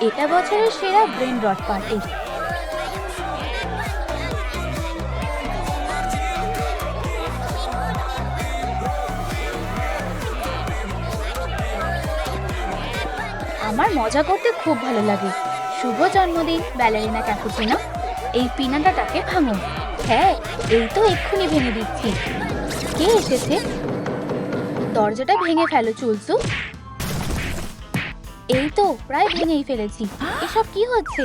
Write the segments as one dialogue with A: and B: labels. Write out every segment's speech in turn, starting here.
A: এটা বছরের সেরা ব্রেন রট পার্টি। আমার মজা করতে খুব ভালো লাগে। শুভ জন্মদিন, ব্যালেরিনা ক্যাপুচিনো। এই পিনাটাটাকে ভাঙো হ্যাঁ এই তো এক্ষুনি ভেঙে দিচ্ছি। কে এসেছে? দরজাটা ভেঙে ফেলো, চুলসু। এই তো প্রায় ভেঙেই ফেলেছি। এসব কি হচ্ছে?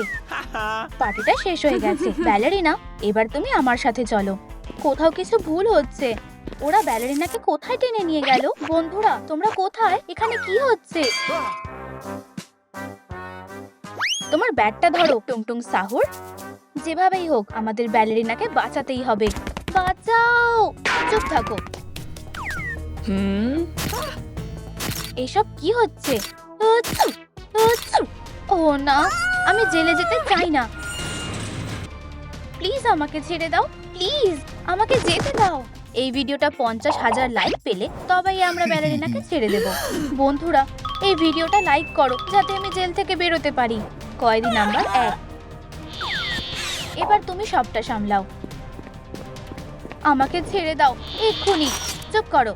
A: পার্টিটা শেষ হয়ে গেছে ব্যালেরিনা। এবার তুমি আমার সাথে চলো। কোথাও কিছু ভুল হচ্ছে? ওরা ব্যালেরিনাকে কোথায় টেনে নিয়ে গেল? বন্ধুরা তোমরা কোথায়? এখানে কি হচ্ছে? তোমার ব্যাটটা ধরো টুংটুং সাহুর। যেভাবেই হোক আমাদের ব্যালেরিনাকে বাঁচাতেই হবে। বাঁচাও! চুপ থাকো।
B: হুম?
A: এসব কি হচ্ছে। ও না, আমি জেলে যেতে চাই না। প্লিজ আমাকে ছেড়ে দাও প্লিজ আমাকে যেতে দাও। এই ভিডিওটা পঞ্চাশ হাজার লাইক পেলে তবেই আমরা ব্যালেরিনাকে ছেড়ে দেব। বন্ধুরা, এই ভিডিওটা লাইক করো, যাতে আমি জেল থেকে বেরোতে পারি। কয়েদি নাম্বার এক। এবার তুমি সবটা সামলাও। আমাকে ছেড়ে দাও, এক্ষুনি। চুপ করো।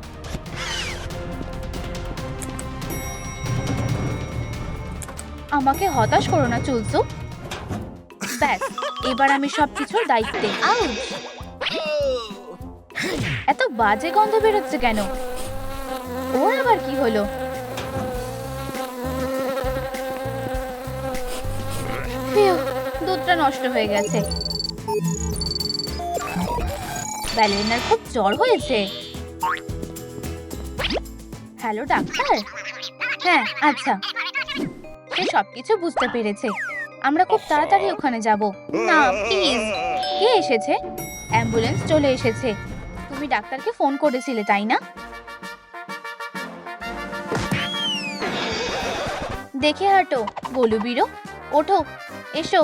A: আমাকে হতাশ করো না, চুলসু। ব্যাস, এবার আমি সবকিছুর দায়িত্বে। এত বাজে গন্ধ বেরোচ্ছে কেন? ওর আবার কি হলো? দুধটা নষ্ট হয়ে গেছে। ব্যালেরিনার খুব জ্বর হয়েছে। Hello, doctor? হ্যাঁ আচ্ছা। সে সবকিছু বুঝতে পেরেছে। আমরা খুব তাড়াতাড়ি ওখানে যাব। না প্লিজ। কে এসেছে? অ্যাম্বুলেন্স চলে এসেছে। তুমি ডাক্তারকে ফোন করেছিলে তাই না? দেখে হাঁটো গোলু বিরো। ওঠো এসো।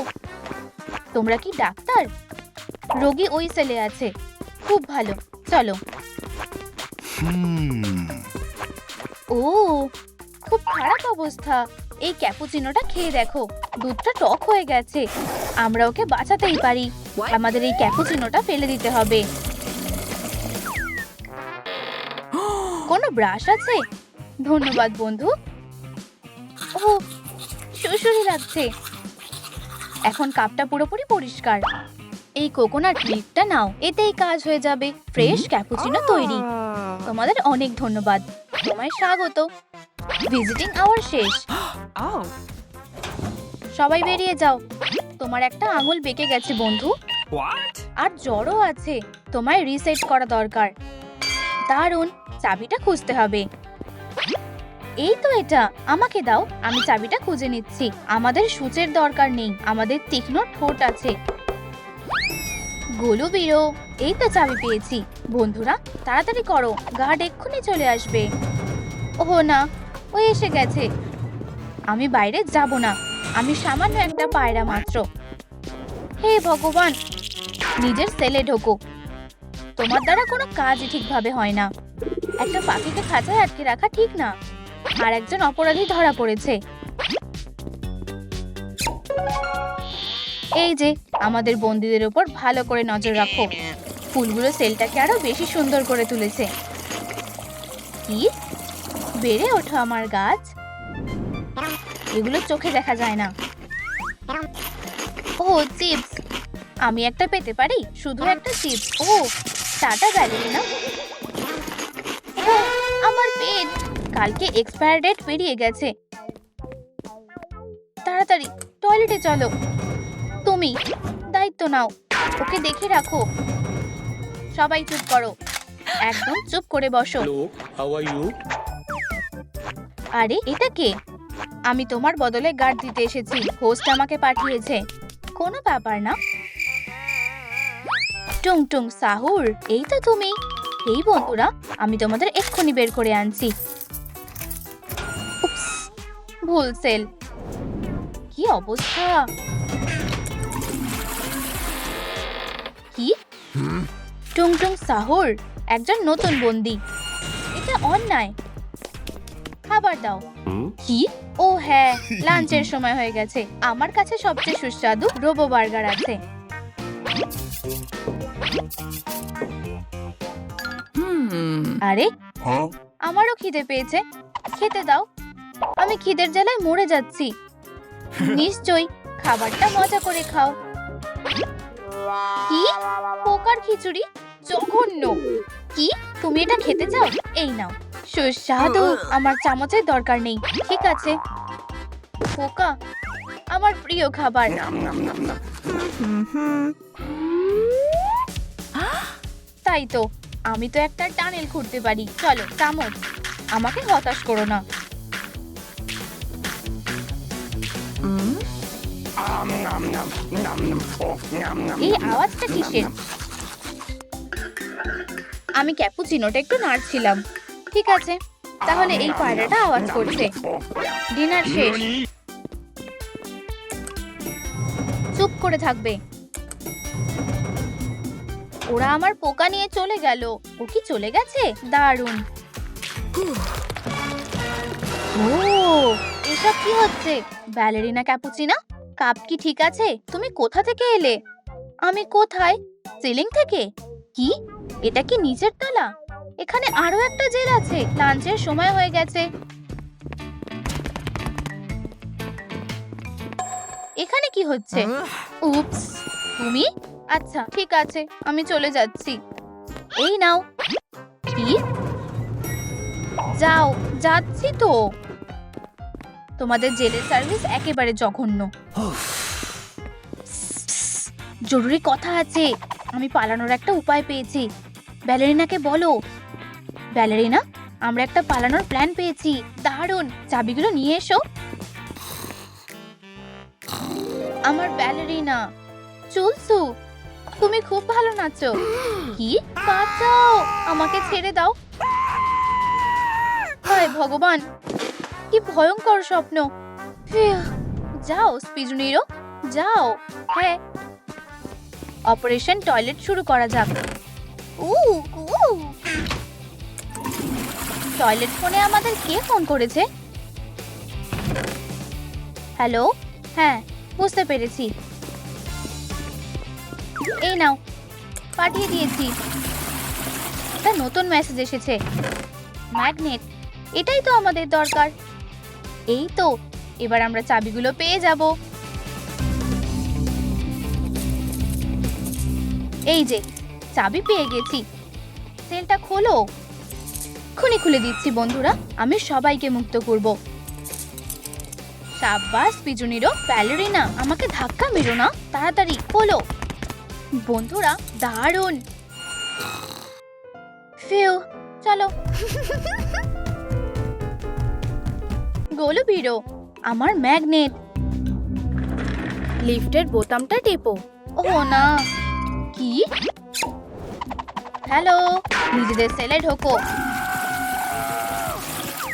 A: তোমরা কি ডাক্তার? রোগী ওই সেলে আছে। খুব ভালো চলো. ও খুব খারাপ অবস্থা। এই ক্যাপুচিনোটা খেয়ে দেখো। দুধটা টক হয়ে গেছে। আমরা ওকে বাঁচাতেই পারি। আমাদের এই ক্যাপুচিনোটা ফেলে দিতে হবে। কোনো ব্রাশ আছে? ধন্যবাদ বন্ধু। ও সুসুরি লাগছে। এখন কাপটা পুরোপুরি পরিষ্কার। এই কোকোনাট মিল্কটা নাও এতেই কাজ হয়ে যাবে। ফ্রেশ ক্যাপুচিনো তৈরি। তোমাদের অনেক ধন্যবাদ। তোমায় স্বাগত। ভিজিটিং আওয়ার শেষ।
B: Oh.
A: সবাই বেরিয়ে যাও। তোমার একটা আঙুল বেঁকে গেছে বন্ধু? আর জ্বরও আছে। তোমায় রিসেট করা দরকার। দারুণ চাবিটা খুঁজতে হবে। এই তো এটা। আমাকে দাও। আমি চাবিটা খুঁজে নিচ্ছি। আমাদের সূচের দরকার নেই। আমাদের তীক্ষ্ণ ঠোঁট আছে। গোলু বিরো এই তো চাবি পেয়েছি। বন্ধুরা তাড়াতাড়ি করো। গার্ড এক্ষুনি চলে আসবে। ওহ না। ও এসে গেছে। আমি বাইরে যাব না। আমি সামান্য একটা পায়রা মাত্র। হে ভগবান, নিজের সেলে ঢোকো। তোমার দ্বারা কোনো কাজই ঠিকভাবে হয় না। একটা পাখিকে খাঁচায় আটকে রাখা ঠিক না। আর একজন অপরাধী ধরা পড়েছে। এই যে, আমাদের বন্দীদের উপর ভালো করে নজর রাখো। ফুলগুলো সেলটাকে আরও বেশি সুন্দর করে তুলেছে। কি? বেড়ে ওঠো আমার গাছ। এগুলো চোখে দেখা যায় না। ও চিপস। আমি একটা পেতে পারি? শুধু একটা চিপস? ও টাটা না? আমার পেট। কালকে এক্সপায়ার ডেট পেরিয়ে গেছে। তাড়াতাড়ি, টয়লেটে চলো। তুমি, দায়িত্ব নাও। ওকে দেখে রাখো। সবাই চুপ করো। একদম চুপ করে বসো। আরে এটা কে? আমি তোমার বদলে গার্ড দিতে এসেছি। হোস্ট আমাকে পাঠিয়েছে। কোনো ব্যাপার না। টুং টুং সাহুর এই তো তুমি। এই বন্ধুরা আমি তোমাদের এক্ষুনি বের করে আনছি। ভুল সেল। কি অবস্থা? কি? টুং টুং সাহুর একজন নতুন বন্দি। এটা অন্যায়। খাবার দাও। কি? ও হ্যাঁ লাঞ্চের সময় হয়ে গেছে। আমার কাছে সবচেয়ে সুস্বাদু রোবো বার্গার আছে. আরে আমারও খিদে পেয়েছে। খেতে দাও। আমি খিদের জ্বালায় মরে যাচ্ছি। নিশ্চয়ই খাবারটা মজা করে খাও। কি? পোকার খিচুড়ি? জঘন্য। কি? তুমি এটা খেতে চাও? এই নাও। সুস্বাদু আমার চামচের দরকার নেই ঠিক আছে? পোকা আমার প্রিয় খাবার। তাই তো আমি তো একটা টানেল খুঁড়তে পারি। চলো চামচ আমাকে হতাশ করো না. এই আওয়াজটা কিসের? আমি ক্যাপুচিনোটা একটু নাড়ছিলাম। ঠিক আছে, তাহলে এই পায়রাটা আওয়াজ করছে। ডিনার শেষ। চুপ করে থাকবে। ওরা আমার পোকা নিয়ে চলে গেল। ও কি চলে গেছে? দারুণ। ও, এসব কি হচ্ছে? Ballerina Cappuccina? কাপ কি ঠিক আছে? তুমি কোথা থেকে এলে? আমি কোথায়? সিলিং থেকে? কি? এটা কি নিচের তলা? এখানে আরও একটা জেল আছে। লাঞ্চের সময় হয়ে গেছে। এখানে কি হচ্ছে? উপস তুমি? আচ্ছা ঠিক আছে আমি চলে যাচ্ছি। এই নাও। কি? যাও যাচ্ছি তো। তোমাদের জেলের সার্ভিস একেবারে জঘন্য। জরুরি কথা আছে। আমি পালানোর একটা উপায় পেয়েছি। ব্যালেরিনাকে বলো ব্যালেরিনা, আমরা একটা পালানোর প্ল্যান পেয়েছি। দারুণ! চাবিগুলো নিয়ে এসো। আমার ব্যালেরিনা। চুলসু, তুমি খুব ভালো নাচো। কি? বাঁচাও! আমাকে ছেড়ে দাও। হায় ভগবান! কি ভয়ঙ্কর স্বপ্ন। যাও, স্পিজুনিরো, যাও। হ্যাঁ। অপারেশন টয়লেট শুরু করা যাক। উ উ। টয়লেট ফোনে আমাদের কে ফোন করেছে? হ্যালো? হ্যাঁ বুঝতে পেরেছি। এই নাও, পাঠিয়ে দিয়েছি। একটা নতুন মেসেজ এসেছে। ম্যাগনেট এটাই তো আমাদের দরকার। এই তো, এবার আমরা চাবিগুলো পেয়ে যাব। এই যে, চাবি পেয়ে গেছি। সেলটা খোলো। খুনি খুলে দিচ্ছি, বন্ধুরা। আমি সবাইকে মুক্ত করব। সাব্বাস পিজুনিরো ব্যালেরিনা আমাকে ধাক্কা মেরো না, তাড়াতাড়ি খোলো বন্ধুরা, দারুণ। ফিউ, চলো। গোলু বিরো আমার ম্যাগনেট। লিফটের বোতামটা টেপো। ও না। কি? হ্যালো, নিজেদের সেলে ঢোকো।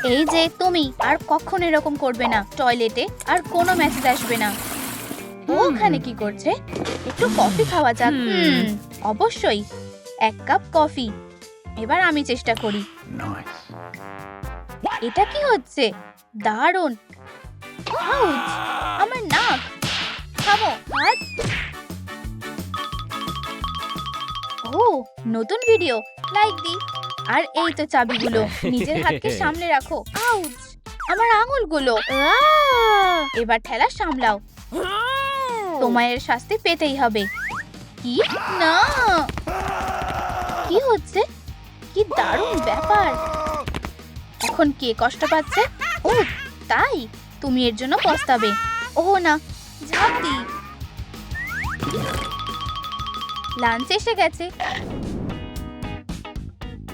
A: এই যে তুমি আর কখন এরকম করবে না। টয়লেটে আর কোনো মেসেজ আসবে না। ওখানে কি করছে? একটু কফি খাওয়া যাক। অবশ্যই। এক কাপ কফি এবার আমি চেষ্টা করি। এটা কি হচ্ছে? দারুণ। আমার নাক। থামো হাত। ও নতুন ভিডিও লাইক দি। আর এই তো চাবিগুলো। নিজের হাতকে সামলে রাখো। আউচ! আমার আঙুলগুলো! এবার ঠেলা সামলাও। তোমায় শাস্তি পেতেই হবে। কি? না! কি হচ্ছে? কি দারুণ ব্যাপার। এখন কে কষ্ট পাচ্ছে? ও, তাই? তুমি এর জন্য পস্তাবে। ও না, ঝাঁপ। লাঞ্চ এসে গেছে।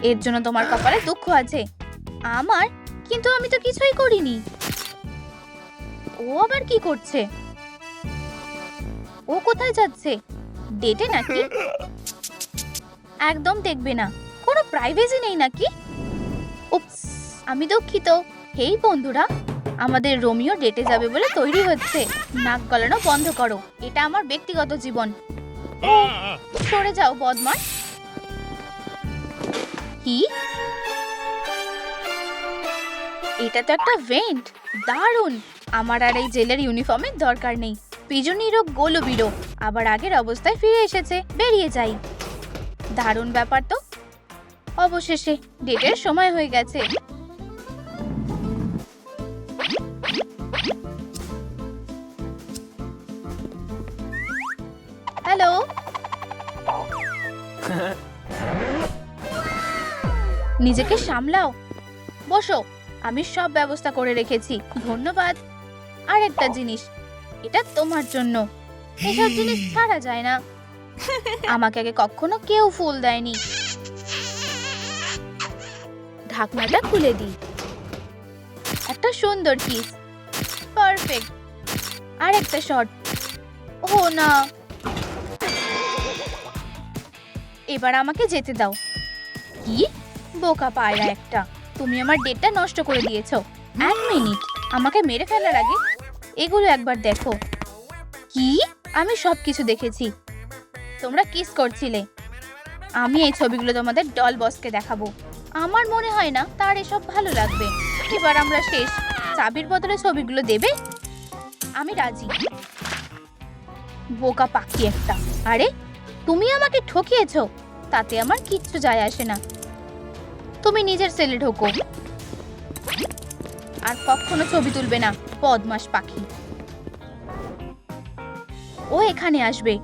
A: এর জন্য তোমার কপালে দুঃখ আছে। আমার? কিন্তু আমি তো কিছুই করিনি। ও আবার কি করছে? ও কোথায় যাচ্ছে? ডেটে নাকি? একদম দেখবে না। কোনো প্রাইভেসি নেই নাকি? উপস আমি দুঃখিত। হেই বন্ধুরা আমাদের রোমিও ডেটে যাবে বলে তৈরি হচ্ছে। নাক গলানো বন্ধ করো। এটা আমার ব্যক্তিগত জীবন। সরে যাও বদমাস কি? এটা তো একটা ভেন্ট দারুণ। আমার আর এই জেলের ইউনিফর্মের দরকার নেই। পিজনিরও গোলো বিরো আবার আগের অবস্থায় ফিরে এসেছে। বেরিয়ে যাই। দারুণ ব্যাপার তো। অবশেষে ডেটের সময় হয়ে গেছে। নিজেকে সামলাও। বসো আমি সব ব্যবস্থা করে রেখেছি। ধন্যবাদ। আর একটা জিনিস এটা তোমার জন্য। এসব জিনিস ছাড়া যায় না। আমাকে আগে কখনো কেউ ফুল দেয়নি। ঢাকনাটা খুলে দিই। একটা সুন্দর কিস পারফেক্ট আর একটা শট ও না। এবার আমাকে যেতে দাও। কি? বোকা পায়রা একটা। তুমি আমার ডেটটা নষ্ট করে দিয়েছ। এক মিনিট, আমাকে মেরে ফেলার আগে এগুলো একবার দেখো। কি? আমি সব কিছু দেখেছি। তোমরা কিস করছিলে। আমি এই ছবিগুলো তোমাদের ডল বসকে দেখাবো। আমার মনে হয় না তার এসব ভালো লাগবে। এবার আমরা শেষ। চাবির বদলে ছবিগুলো দেবে? আমি রাজি। বোকা পাখি একটা। আরে, তুমি আমাকে ঠকিয়েছ। তাতে আমার কিচ্ছু যায় আসে না। তুমি নিজের সেলে ঢোকো। আর কখনো ছবি তুলবে না বদমাস পাখি। ও এখানে আসবে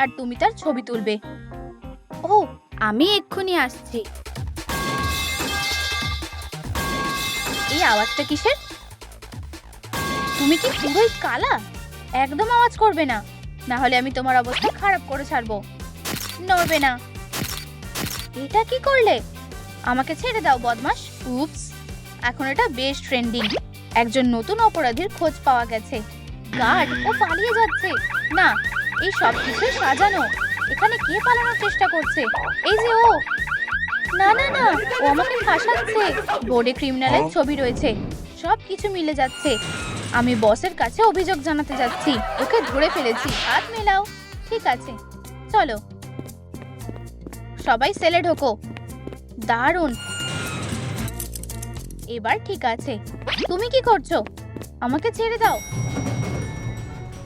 A: আর তুমি তার ছবি তুলবে। ও আমি এক্ষুনি আসছি। এই আওয়াজটা কিসের? তুমি কি পুরোই কালা? একদম আওয়াজ করবে না। না হলে আমি তোমার অবস্থা খারাপ করে ছাড়বো। নড়বে না। এটা কি করলে? আমাকে ছেড়ে দাও বদমাস উপস এখন এটা বেশ ট্রেন্ডিং একজন নতুন অপরাধীর খোঁজ পাওয়া গেছে। গার্ড ও পালিয়ে যাচ্ছে। না এই সব কিছু সাজানো। এখানে কে পালানোর চেষ্টা করছে? এই যে ও। না না না ও আমাকে ফাঁসাচ্ছে। বোর্ডে ক্রিমিনালের ছবি রয়েছে। সব কিছু মিলে যাচ্ছে। আমি বসের কাছে অভিযোগ জানাতে যাচ্ছি। ওকে ধরে ফেলেছি। হাত মেলাও। ঠিক আছে। চলো। সবাই সেলে ঢোকো। দারুণ। এবার ঠিক আছে। তুমি কি করছ? আমাকে ছেড়ে দাও।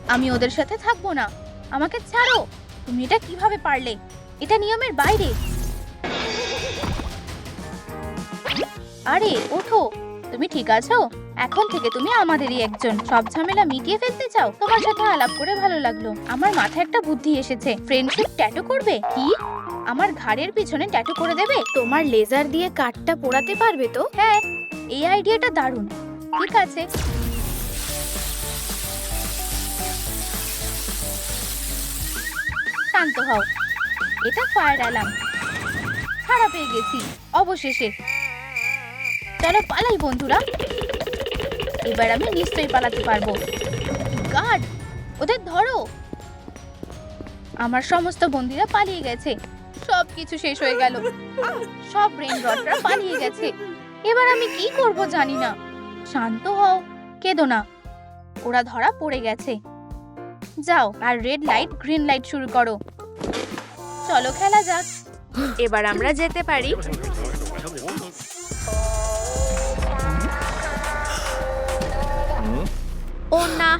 A: আমি ওদের সাথে থাকব না। আমাকে ছাড়ো। তুমি এটা কীভাবে পারলে? এটা নিয়মের বাইরে। আরে, ওঠো। তুমি ঠিক আছো? এখন থেকে তুমি আমাদেরই একজন। সব ঝামেলা মিটিয়ে ফেলতে চাও। তোমার সাথে আলাপ করে ভালো লাগল। আমার মাথায় একটা বুদ্ধি এসেছে। ফ্রেন্ডশিপ ট্যাটু করবে? কি? আমার ঘাড়ের পিছনে ট্যাটু করে দেবে? তোমার লেজার দিয়ে কাঠটা পোড়াতে পারবে তো? হ্যাঁ এই আইডিয়াটা দারুণ। ঠিক আছে। শান্ত হও। এটা ফায়ার অ্যালার্ম খারাপ পেয়ে গেছি অবশেষে। চলো পালাই বন্ধুরা। এবার আমি নিশ্চয়ই পালাতে পারব। গার্ড ওদের ধরো। আমার সমস্ত বন্দিরা পালিয়ে গেছে। সব কিছু শেষ হয়ে গেল। সব ব্রেন রটরা পালিয়ে গেছে। এবার আমি কি করব জানি না। শান্ত হও, কেঁদো না। ওরা ধরা পড়ে গেছে। যাও, আর রেড লাইট গ্রিন লাইট শুরু করো। চলো খেলা যাক।
C: এবার আমরা যেতে পারি। ও না।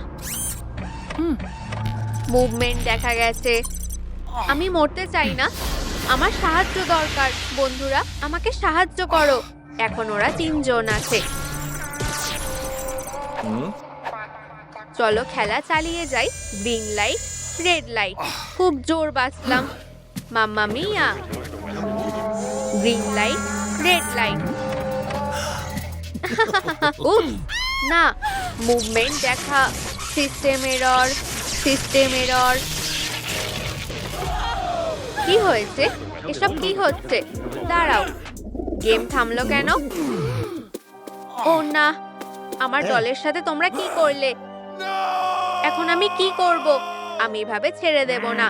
C: মুভমেন্ট দেখা গেছে। আমি মরতে চাই না। আমার সাহায্য দরকার বন্ধুরা আমাকে সাহায্য করো। এখন ওরা তিনজন আছে। চলো খেলা চালিয়ে যাই। গ্রিন লাইট রেড লাইট খুব জোর বাঁচলাম mamma mia. Green light red light উফ না মুভমেন্ট দেখা। সিস্টেম এরর সিস্টেম এরর কি হয়েছে? এসব কি হচ্ছে? দাঁড়াও। গেম থামলো কেন? ও না আমার দলের সাথে তোমরা কি করলে? এখন আমি কি করব? আমি এভাবে ছেড়ে দেব না।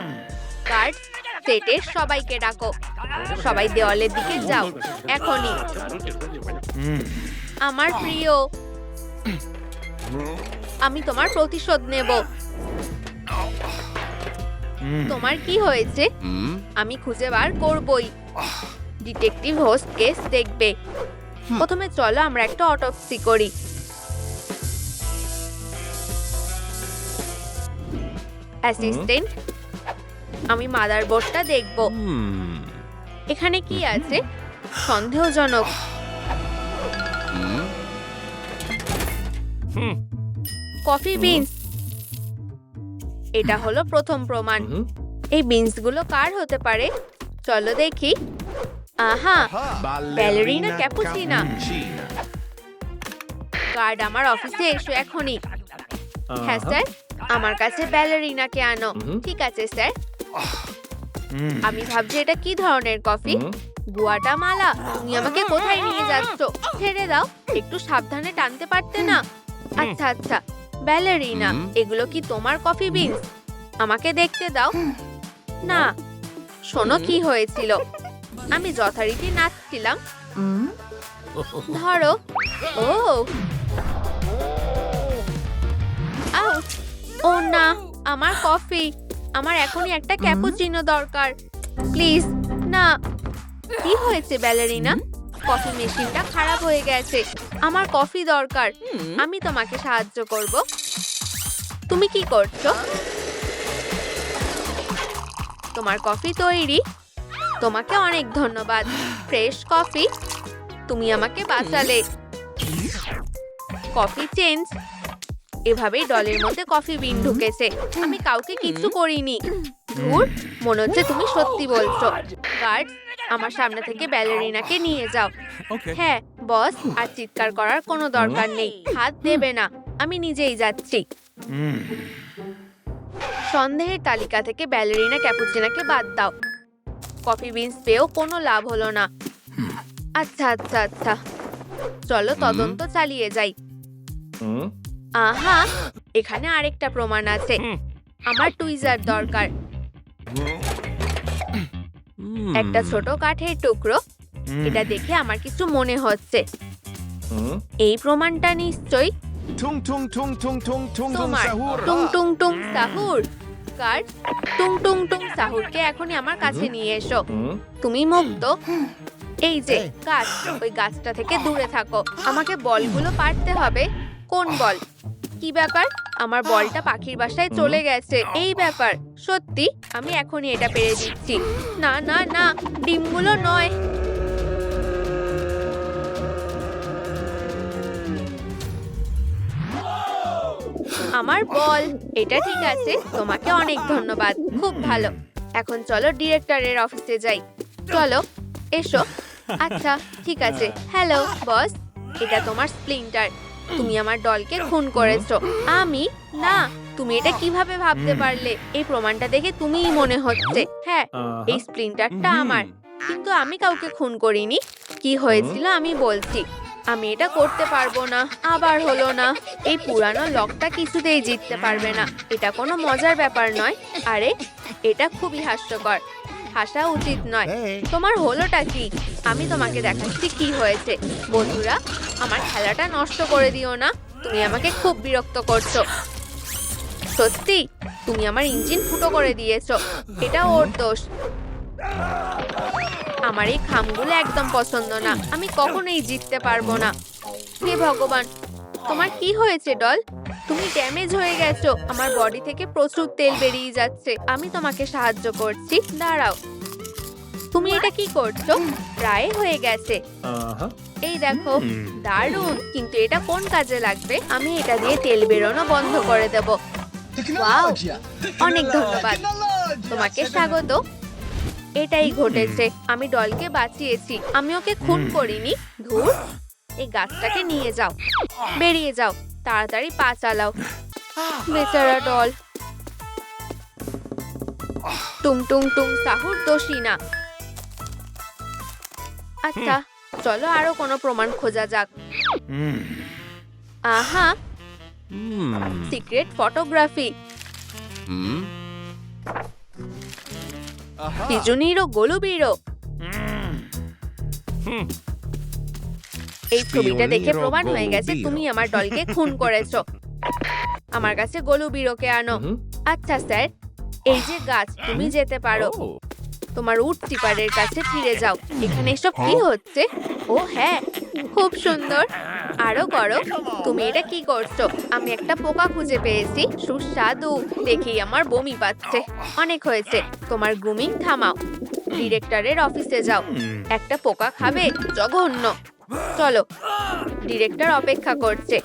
C: কার্ড সেটের সবাইকে ডাকো। সবাই দেওয়ালের দিকে যাও এখনই। আমার প্রিয় আমি তোমার প্রতিশোধ নেব। তোমার কি হয়েছে? আমি খুঁজে বার করবই। ডিটেকটিভ হোস্ট কেস দেখবে। প্রথমে চলো আমরা একটা অটোপসি করি। অ্যাসিস্ট্যান্ট আমি মাদার বোর্ডটা দেখব. এখানে কি আছে? সন্দেহজনক। কফি বিনস এটা হলো প্রথম প্রমাণ. এই বিনসগুলো কার হতে পারে? চলো দেখি। আহা cappuccina.
D: cappuccina.
C: গার্ড আমার অফিসে এসো এখনই। হ্যাঁ. স্যার আমার কাছে ব্যালারিনাকে আনো। ঠিক আছে স্যার। আমি ভাবছি এটা কি ধরনের কফি. গুয়াটা মালা তুমি আমাকে কোথায় নিয়ে যাচ্ছ? ছেড়ে দাও একটু সাবধানে টানতে পারতে না? আচ্ছা আচ্ছা। ব্যালারিনা। এগুলো কি তোমার কফি বিনস? আমাকে দেখতে দাও। না শোনো কি হয়েছিল। আমি যথারীতি নাচছিলাম. ধরো। ও। ও না আমার কফি। আমার এখনই একটা ক্যাপুচিনো দরকার। প্লিজ না। কি হয়েছে ব্যালারিনা? কফি মেশিনটা খারাপ হয়ে গেছে। আমার কফি দরকার। আমি তোমাকে সাহায্য করব। তুমি কি করছ? তোমার কফি তৈরি। তোমাকে অনেক ধন্যবাদ। Fresh coffee. তুমি আমাকে বাঁচালে। Coffee change. এভাবেই ডলের মধ্যে কফি বিন ঢুকেছে। আমি কাউকে কিচ্ছু করিনি। ধুর মনে হচ্ছে তুমি সত্যি বলছো। গার্ড আমার সামনে থেকে ব্যালেরিনাকে নিয়ে যাও। হ্যাঁ বস আর চিৎকার করার কোনো দরকার নেই। হাত দেবে না আমি নিজেই যাচ্ছি। সন্দেহের তালিকা থেকে ব্যালেরিনা ক্যাপুচিনাকে বাদ দাও। কফি বিনস পেয়েও কোনো লাভ হলো না। আচ্ছা আচ্ছা আচ্ছা। চলো তদন্ত চালিয়ে যাই. আহা এখানে আরেকটা প্রমাণ আছে। আমার টুইজার দরকার।
D: Hmm.
C: একটা ছোট কাঠের টুকরো। এটা দেখে আমার কিছু মনে হচ্ছে. এই প্রমাণটা নিশ্চয়ই?
D: tung tung tung tung tung tung
C: তোমার টুং টুং টুং সাহুর। কার? টুং টুং টুং সাহুরকে এখনই আমার কাছে নিয়ে এসো. তুমি মুক্ত? এই যে গাছ ওই গাছটা থেকে দূরে থাকো। আমাকে বলগুলো পারতে হবে? কোন বল? কি ব্যাপার? আমার বলটা পাখির বাসায় চলে গেছে। এই ব্যাপার। সত্যি আমি এখনই এটা পেরে দিচ্ছি। না না না ডিমগুলো নয়। আমার বল এটা ঠিক আছে। তোমাকে অনেক ধন্যবাদ। খুব ভালো। এখন চলো ডিরেক্টরের অফিসে যাই। চলো এসো। আচ্ছা ঠিক আছে। Hello boss. এটা তোমার স্প্লিন্টার। তুমি আমার দলকে খুন করেছ। আমি? না। তুমি এটা কীভাবে ভাবতে পারলে? এই প্রমাণটা দেখে তুমিই মনে হচ্ছে। হ্যাঁ. এই স্প্লিন্টারটা. আমার। কিন্তু আমি কাউকে খুন করিনি। কি হয়েছিল আমি বলছি। আমি এটা করতে পারব না আবার হলো না। এই পুরানো লকটা কিছুতেই জিততে পারবে না। এটা কোনো মজার ব্যাপার নয়। আরে এটা খুবই হাস্যকর। হাসা উচিত নয়। তোমার হলোটা কি? আমি তোমাকে দেখাচ্ছি কি হয়েছে। বন্ধুরা আমার খেলাটা নষ্ট করে দিও না। তুমি আমাকে খুব বিরক্ত করছ। সত্যি তুমি আমার ইঞ্জিন ফুটো করে দিয়েছ। এটা ওর দোষ। আমার এই খামগুলো একদম পছন্দ না। আমি কখনোই জিততে পারব না। হে ভগবান তোমার কি হয়েছে ডল? তুমি ড্যামেজ হয়ে গেছো। আমার বডি থেকে প্রচুর তেল বেরিয়ে যাচ্ছে। আমি তোমাকে সাহায্য করছি। দাঁড়াও। তুমি এটা কি করছ? প্রায় হয়ে গেছে. এই দেখো দারুণ। কিন্তু এটা কোন কাজে লাগবে? আমি এটা দিয়ে তেল বেরোনো বন্ধ করে দেব। ওয়াও অনেক ধন্যবাদ। তোমাকে স্বাগত। এটাই ঘটেছে। আমি ডলকে বাঁচিয়েছি। আমি ওকে খুন করিনি। ধুর এই গাছটাকে নিয়ে যাও। বেরিয়ে যাও। তাড়াতাড়ি পা চালাও। বেচারা ডল। টুং টুং টুং সাহুর দোষী না। আচ্ছা চলো আরও কোনো প্রমাণ খোঁজা যাক। আহা. Secret photography.
D: Hmm.
C: পিজুনিরো গোলুবিরো এই ছবিটা দেখে প্রমাণ হয়ে গেছে তুমি আমার দলকে খুন করেছ। আমার কাছে গোলুবিরোকে আনো।
D: Mhm.
C: আচ্ছা স্যার এই যে গাছ তুমি যেতে পারো. তোমার উট টিপারের কাছে ফিরে যাও। এখানে এসব কি হচ্ছে? ও হ্যাঁ খুব সুন্দর। আরও করো। তুমি এটা কি করছ? আমি একটা পোকা খুঁজে পেয়েছি। সুস্বাদু। দেখেই আমার বমি পাচ্ছে। অনেক হয়েছে। তোমার গ্রুমিং থামাও। ডিরেক্টরের অফিসে যাও। একটা পোকা খাবে? জঘন্য। চলো ডিরেক্টর অপেক্ষা করছে।